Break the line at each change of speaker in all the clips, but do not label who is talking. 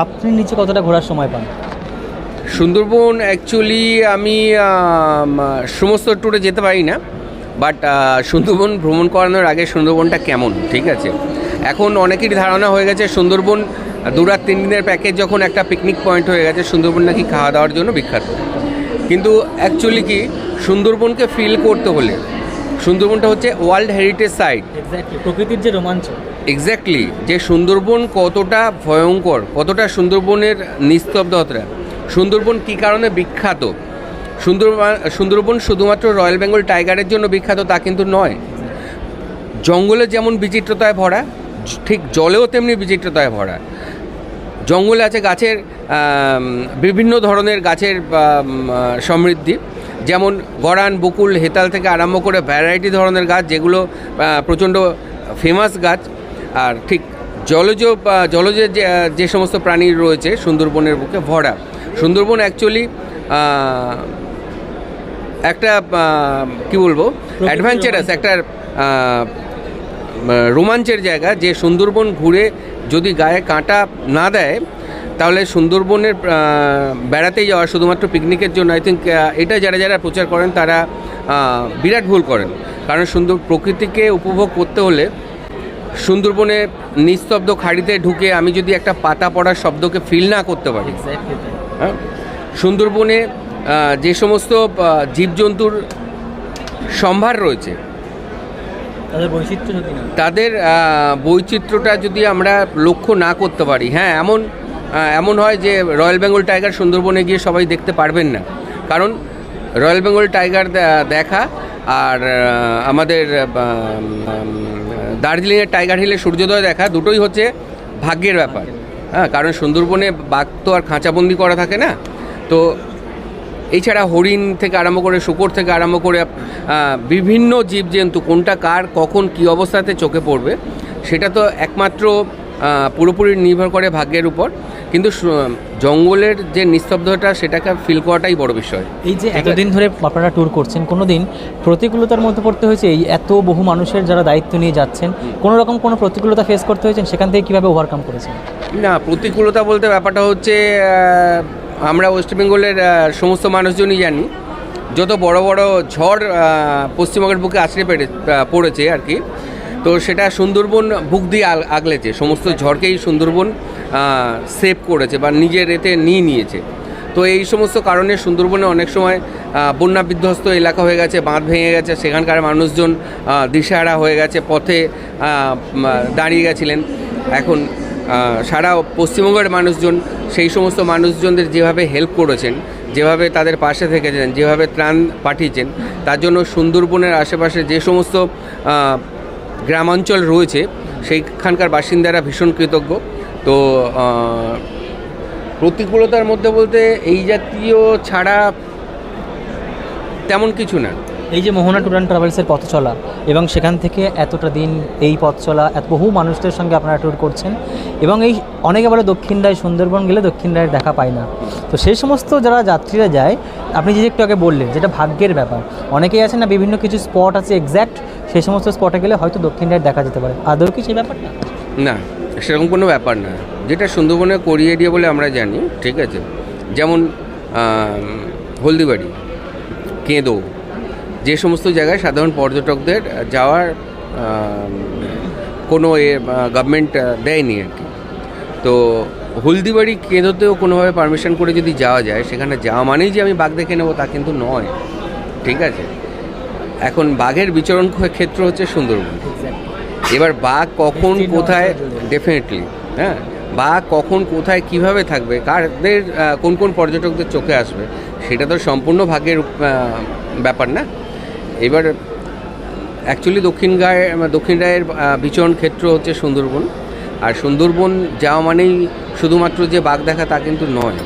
আপনি নিচে কতটা ঘোরার সময় পান?
সুন্দরবন অ্যাকচুয়ালি আমি সমস্ত ট্যুরে যেতে পারি না বাট সুন্দরবন ভ্রমণ করানোর আগে সুন্দরবনটা কেমন, ঠিক আছে? এখন অনেকেরই ধারণা হয়ে গেছে সুন্দরবন দু রাত তিন দিনের প্যাকেজ যখন একটা পিকনিক পয়েন্ট হয়ে গেছে, সুন্দরবন নাকি খাওয়া দাওয়ার জন্য বিখ্যাত। কিন্তু অ্যাকচুয়ালি কি, সুন্দরবনকে ফিল করতে হলে সুন্দরবনটা হচ্ছে ওয়ার্ল্ড হেরিটেজ সাইট।
এক্স্যাক্টলি প্রকৃতির যে রোমাঞ্চ।
এক্স্যাক্টলি যে সুন্দরবন কতটা ভয়ঙ্কর কতটা সুন্দরবনের নিস্তব্ধতা। সুন্দরবন কী কারণে বিখ্যাত? সুন্দরবন সুন্দরবন শুধুমাত্র রয়্যাল বেঙ্গল টাইগারের জন্য বিখ্যাত তা কিন্তু নয়। জঙ্গলে যেমন বিচিত্রতায় ভরা ঠিক জলেও তেমনি বিচিত্রতায় ভরা। জঙ্গলে আছে গাছের বিভিন্ন ধরনের গাছের সমৃদ্ধি। যেমন গরান বকুল হেতাল থেকে আরম্ভ করে ভ্যারাইটি ধরনের গাছ যেগুলো প্রচণ্ড ফেমাস গাছ। আর ঠিক জলজ জলজ যে সমস্ত প্রাণী রয়েছে সুন্দরবনের বুকে ভরা। সুন্দরবন অ্যাকচুয়ালি একটা কি বলব? অ্যাডভেঞ্চারাস একটা রোমাঞ্চের জায়গা যে সুন্দরবন ঘুরে যদি গায়ে কাঁটা না দেয় তাহলে সুন্দরবনের বেড়াতে যাওয়া শুধুমাত্র পিকনিকের জন্য আই থিঙ্ক এটা যারা যারা প্রচার করেন তারা বিরাট ভুল করেন। কারণ সুন্দর প্রকৃতিকে উপভোগ করতে হলে সুন্দরবনে নিস্তব্ধ খাড়িতে ঢুকে আমি যদি একটা পাতা পড়ার শব্দকে ফিল না করতে পারি। হ্যাঁ? সুন্দরবনে যে সমস্ত জীবজন্তুর সম্ভার রয়েছে
তাদের
বৈচিত্র্যটা যদি আমরা লক্ষ্য না করতে পারি। হ্যাঁ এমন এমন হয় যে রয়্যাল বেঙ্গল টাইগার সুন্দরবনে গিয়ে সবাই দেখতে পারবেন না। কারণ রয়্যাল বেঙ্গল টাইগার দেখা আর আমাদের দার্জিলিংয়ের টাইগার হিলে সূর্যোদয় দেখা দুটোই হচ্ছে ভাগ্যের ব্যাপার। হ্যাঁ কারণ সুন্দরবনে বাঘ তো আর খাঁচাবন্দি করা থাকে না। তো এছাড়া হরিণ থেকে আরম্ভ করে শুকর থেকে আরম্ভ করে বিভিন্ন জীবজন্তু কোনটা কার, কখন, কী অবস্থাতে চোখে পড়বে, সেটা তো একমাত্র পুরোপুরি নির্ভর করে ভাগ্যের উপর। কিন্তু জঙ্গলের যে নিস্তব্ধতা সেটাকে ফিল করাটাই বড় বিষয়।
এই যে এতদিন ধরে আপনারা ট্যুর করছেন কোনো দিন প্রতিকূলতার মধ্যে পড়তে হয়েছে এই এত বহু মানুষের যারা দায়িত্ব নিয়ে যাচ্ছেন কোনো রকম কোনো প্রতিকূলতা ফেস করতে হয়েছেন সেখান থেকে কীভাবে ওভারকাম করেছেন?
না প্রতিকূলতা বলতে ব্যাপারটা হচ্ছে আমরা ওয়েস্ট বেঙ্গলের সমস্ত মানুষজনই জানি। যত বড় বড় ঝড় পশ্চিমবঙ্গের বুকে আছড়ে পেড়ে পড়েছে আর কি তো সেটা সুন্দরবন বুক দিয়ে আগলেছে। সমস্ত ঝড়কেই সুন্দরবন সেভ করেছে বা নিজের এতে নিয়ে নিয়েছে। তো এই সমস্ত কারণে সুন্দরবনে অনেক সময় বন্যা বিধ্বস্ত এলাকা হয়ে গেছে, বাঁধ ভেঙে গেছে, সেখানকার মানুষজন দিশেহারা হয়ে গেছে, পথে দাঁড়িয়ে গেছিলেন। এখন সারা পশ্চিমবঙ্গের মানুষজন, সেই সমস্ত মানুষজনদের যেভাবে হেল্প করেছেন, যেভাবে তাদের পাশে থেকেছেন, যেভাবে ত্রাণ পাঠিয়েছেন, তার জন্য সুন্দরবনের আশেপাশে যে সমস্ত গ্রামাঞ্চল রয়েছে, সেইখানকার বাসিন্দারা ভীষণ কৃতজ্ঞ। তো প্রতিকূলতার মধ্যে বলতে এই জাতীয় ছাড়া তেমন কিছু না।
এই যে মোহনা ট্যুর অ্যান্ড ট্রাভেলসের পথ চলা এবং সেখান থেকে এতটা দিন এই পথ চলা, এত বহু মানুষদের সঙ্গে আপনারা ট্যুর করছেন এবং এই অনেকে বলে দক্ষিণ রায়, সুন্দরবন গেলে দক্ষিণ রায়ের দেখা পায় না। তো সেই সমস্ত যারা যাত্রীরা যায়, আপনি যে একটু আগে বললেন, যেটা ভাগ্যের ব্যাপার, অনেকেই আছে না, বিভিন্ন কিছু স্পট আছে এক্স্যাক্ট সেই সমস্ত স্পটে গেলে হয়তো দক্ষিণ রায়ের দেখা যেতে পারে। আদৌ কি সেই ব্যাপারটা?
না, সেরকম কোনো ব্যাপার না। যেটা সুন্দরবনে করিয়ে এরিয়া বলে আমরা জানি, ঠিক আছে? যেমন হলদিবাড়ি, কেঁদো, যে সমস্ত জায়গায় সাধারণ পর্যটকদের যাওয়ার কোনো এ গভর্নমেন্ট দেয়নি আর কি। তো হলদিবাড়ি কেঁদোতেও কোনোভাবে পারমিশন করে যদি যাওয়া যায়, সেখানে যাওয়া মানেই যে আমি বাঘ দেখে নেব তা কিন্তু নয়, ঠিক আছে? এখন বাঘের বিচরণ ক্ষেত্র হচ্ছে সুন্দরবন। এবার বাঘ কখন কোথায় ডেফিনেটলি হ্যাঁ? বাঘ কখন কোথায় কীভাবে থাকবে কারদের কোন কোন পর্যটকদের চোখে আসবে সেটা তো সম্পূর্ণ ভাগ্যের ব্যাপার না। এবার অ্যাকচুয়ালি দক্ষিণ গায়ে দক্ষিণ রায়ের বিচরণ ক্ষেত্র হচ্ছে সুন্দরবন। আর সুন্দরবন যাওয়া মানেই শুধুমাত্র যে বাঘ দেখা তা কিন্তু নয়।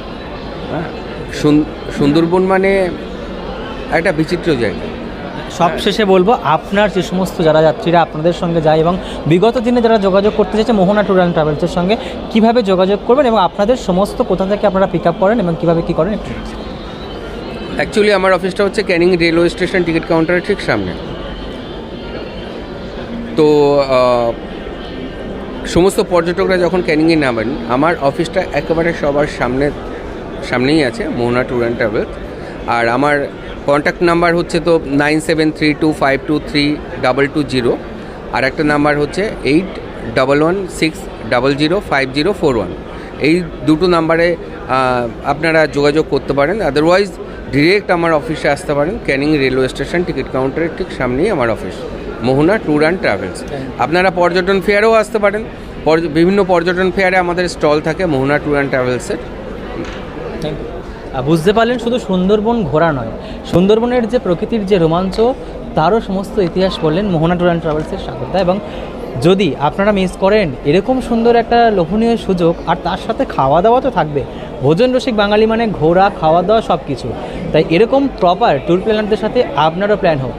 হ্যাঁ? সুন্দরবন মানে একটা বিচিত্র জায়গা।
সব শেষে বলব, আপনার যে সমস্ত যারা যাত্রীরা আপনাদের সঙ্গে যায় এবং বিগত দিনে যারা যোগাযোগ করতে চাইছে মোহনা ট্যুর অ্যান্ড ট্রাভেলসের সঙ্গে, কীভাবে যোগাযোগ করবেন এবং আপনাদের সমস্ত কোথা থেকে আপনারা পিক আপ করেন এবং কীভাবে কি করেন একটু
অ্যাকচুয়ালি আমার অফিসটা হচ্ছে ক্যানিং রেলওয়ে স্টেশন টিকিট কাউন্টারের ঠিক সামনে। তো সমস্ত পর্যটকরা যখন ক্যানিংয়ে নামেন, আমার অফিসটা একেবারে সবার সামনে, সামনেই আছে, মোহনা ট্যুর অ্যান্ড ট্রাভেলস। আর আমার কন্ট্যাক্ট নাম্বার হচ্ছে তো nine seven three two five two three double two zero আর একটা নাম্বার হচ্ছে eight double one six double zero five zero four one এই দুটো নাম্বারে আপনারা যোগাযোগ করতে পারেন। আদারওয়াইজ ডিরেক্ট আমার অফিসে আসতে পারেন। ক্যানিং রেলওয়ে স্টেশন টিকিট কাউন্টারের ঠিক সামনেই আমার office Mohana tour and travels আপনারা পর্যটন ফেয়ারেও আসতে পারেন। বিভিন্ন পর্যটন ফেয়ারে আমাদের স্টল থাকে মোহনা ট্যুর অ্যান্ড ট্রাভেলসের
আহ, বুঝতে পারলেন শুধু সুন্দরবন ঘোরা নয়, সুন্দরবনের যে প্রকৃতির যে রোমাঞ্চ, তারও সমস্ত ইতিহাস বললেন মোহনা ট্যুর অ্যান্ড ট্রাভেলসের স্বাগতা এবং যদি আপনারা মিস করেন এরকম সুন্দর একটা লোভনীয় সুযোগ, আর তার সাথে খাওয়া দাওয়া তো থাকবে। ভোজন রসিক বাঙালি মানে ঘোরা খাওয়া দাওয়া সব কিছু তাই এরকম প্রপার ট্যুর প্ল্যানারদের সাথে আপনারও প্ল্যান হোক।